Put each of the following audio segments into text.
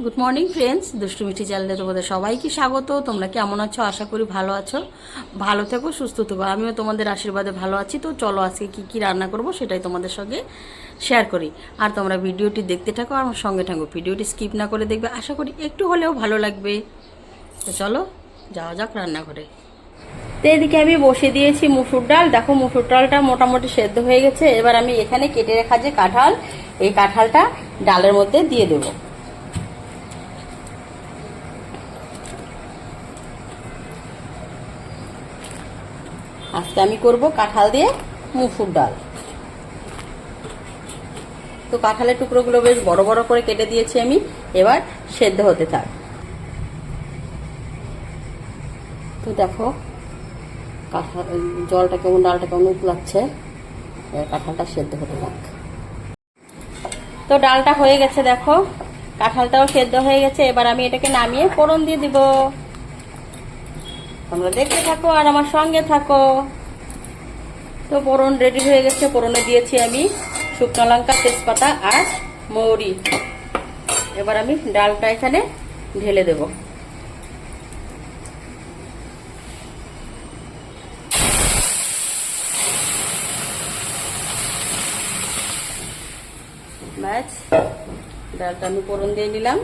Good morning friends দুষ্টু মিষ্টি চ্যানেলে তোমাদের সবাইকে স্বাগত। তোমরা কেমন আছো? আশা করি ভালো আছো। ভালো থেকো, সুস্থ থেকো। আমিও তোমাদের আশীর্বাদে ভালো আছি। তো চলো আজকে কি কি রান্না করব সেটাই তোমাদের সঙ্গে শেয়ার করি। আর তোমরা ভিডিওটি দেখতে থাকো আমার সঙ্গে থাকো। ভিডিওটি স্কিপ না করে দেখবে। আশা করি একটু হলেও ভালো লাগবে। তো চলো, যাওয়া যাক রান্নাঘরে। তো এদিকে আমি বসে দিয়েছি মুসুর ডাল। দেখো, মুসুর ডালটা মোটামুটি সেদ্ধ হয়ে গেছে। এবার আমি এখানে কেটে রাখা যে কাঁঠাল, এই কাঁঠালটা ডালের মধ্যে দিয়ে দেবো। আজকে আমি করব কাঁঠাল দিয়ে মুসুর ডাল। তো কাঁঠালের টুকরোগুলো বেশ বড় বড় করে কেটে দিয়েছি আমি, এবার সেদ্ধ হতে থাক। তো দেখো, কাঁঠাল জলটা কেমন, ডালটা কেমন উতলাচ্ছে, এবার কাঁঠালটা সেদ্ধ হতে থাক। তো ডালটা হয়ে গেছে, দেখো, কাঁঠালটাও সেদ্ধ হয়ে গেছে, এবার আমি এটাকে নামিয়ে ফোড়ন দিয়ে দিব। তোমরা দেখতে থাকো আর আমার সঙ্গে থাকো। তো ফোড়ন রেডি হয়ে গেছে। ফোড়নে দিয়েছি আমি শুকনো লঙ্কা, তেজপাতা আর মৌরি। এবার আমি ডালটা এখানে ঢেলে দেব। ব্যাস, ডালটা আমি ফোড়ন দিয়ে নিলাম।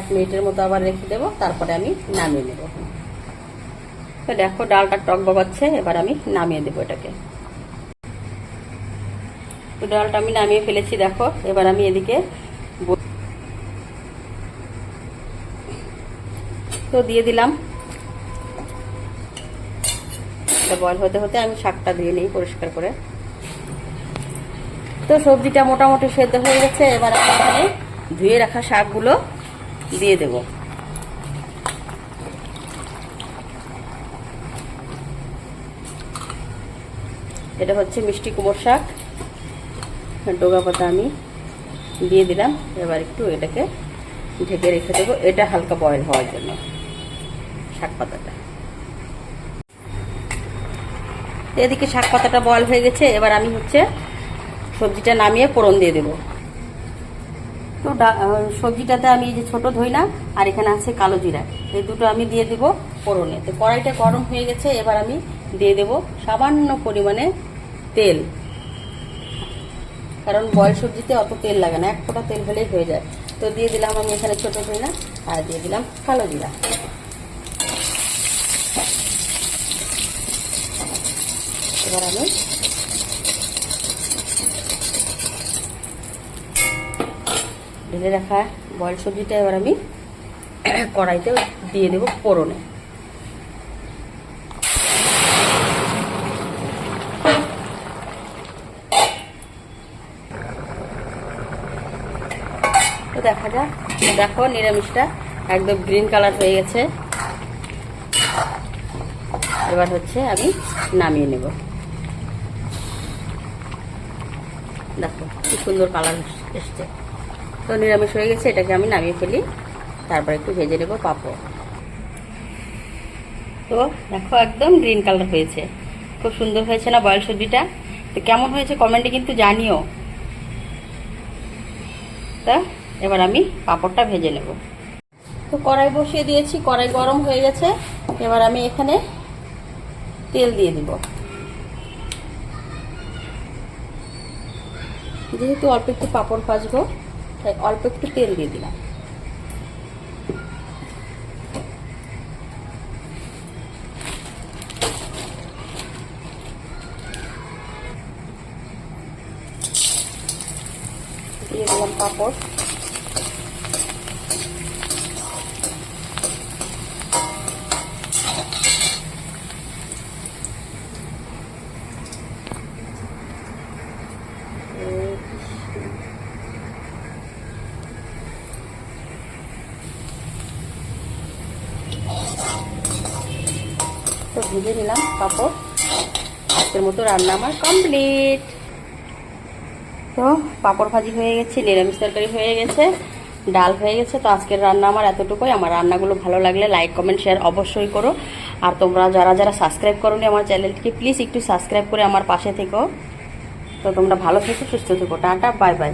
এক মিনিটের মতো আবার রেখে দেবো, তারপরে আমি নামিয়ে নেব। তো দেখো, ডালটা টক বাবাচ্ছে এবার আমি নামিয়ে দেবো এটাকে। তো ডালটা আমি নামিয়ে ফেলেছি, দেখো। এবার আমি এদিকে তো দিয়ে দিলাম। বয়ল হতে হতে আমি শাকটা দিয়ে নিই পরিষ্কার করে। তো সবজিটা মোটামুটি সেদ্ধ হয়ে গেছে, এবার আমি ধুয়ে রাখা শাকগুলো দিয়ে দেব। এটা হচ্ছে মিষ্টি কুমড় শাক। ডোগা পাতা আমি দিয়ে দিলাম। এবার একটু এটাকে ঢেকে রেখে দেবো। এটা হালকা বয়েল হওয়ার জন্য শাক পাতাটা। এদিকে শাক পাতাটা বয়েল হয়ে গেছে। এবার আমি হচ্ছে সবজিটা নামিয়ে ফোড়ন দিয়ে দেবো। তো সবজিটাতে আমি এই যে ছোট না আর এখানে আছে কালো জিরা। এই দুটো আমি দিয়ে দেবো ফোড়নে। তো কড়াইটা গরম হয়ে গেছে, এবার আমি দিয়ে দেবো সামান্য পরিমাণে তেল। কারণ বয়েল সবজিতে অত তেল লাগে না, এক ফোঁটা তেল হলেই হয়ে যায়। তো দিয়ে দিলাম আমি এখানে ছোট ধই না আর দিয়ে দিলাম কালো জিরা। এবার আমি ঢেলে রাখা বয়েল সবজিটা এবার আমি কড়াইতে দিয়ে দেবো ফোড়নে। তো দেখা যাক, দেখো নিরামিষটা একদম গ্রিন কালার হয়ে গেছে। এবার হচ্ছে আমি নামিয়ে নেব। দেখো কি সুন্দর কালার এসছে। তো নিরামিষ হয়ে গেছে, এটাকে আমি নামিয়ে ফেলি। তারপর একটু ভেজে নেব পাঁপড়। তো দেখো একদম গ্রিন কালার হয়েছে। খুব সুন্দর হয়েছে না বয়েল সবজিটা তো কেমন হয়েছে কমেন্টে কিন্তু জানিও। তা এবার আমি পাঁপড়টা ভেজে নেব। তো কড়াই বসিয়ে দিয়েছি, কড়াই গরম হয়ে গেছে। এবার আমি এখানে তেল দিয়ে দিব। যেহেতু অল্প একটু পাঁপড় ভাজবো তাই অল্প একটু তেল দিয়ে দিলাম। দিয়ে দিলাম পাঁপড়। তো ভেজে নিলাম পাঁপড়। আজকের মতো রান্না আমার কমপ্লিট তো পাঁপড় ভাজি হয়ে গেছে, নিরামিষ তরকারি হয়ে গেছে, ডাল হয়ে গেছে। তো আজকের রান্না আমার এতটুকুই। আমার রান্নাগুলো ভালো লাগলে লাইক কমেন্ট শেয়ার অবশ্যই করো। আর তোমরা যারা যারা সাবস্ক্রাইব করোনি আমার চ্যানেলটিকে প্লিজ একটু সাবস্ক্রাইব করে আমার পাশে থেকো। তো তোমরা ভালো থেকো, সুস্থ থেকো। Tata bye bye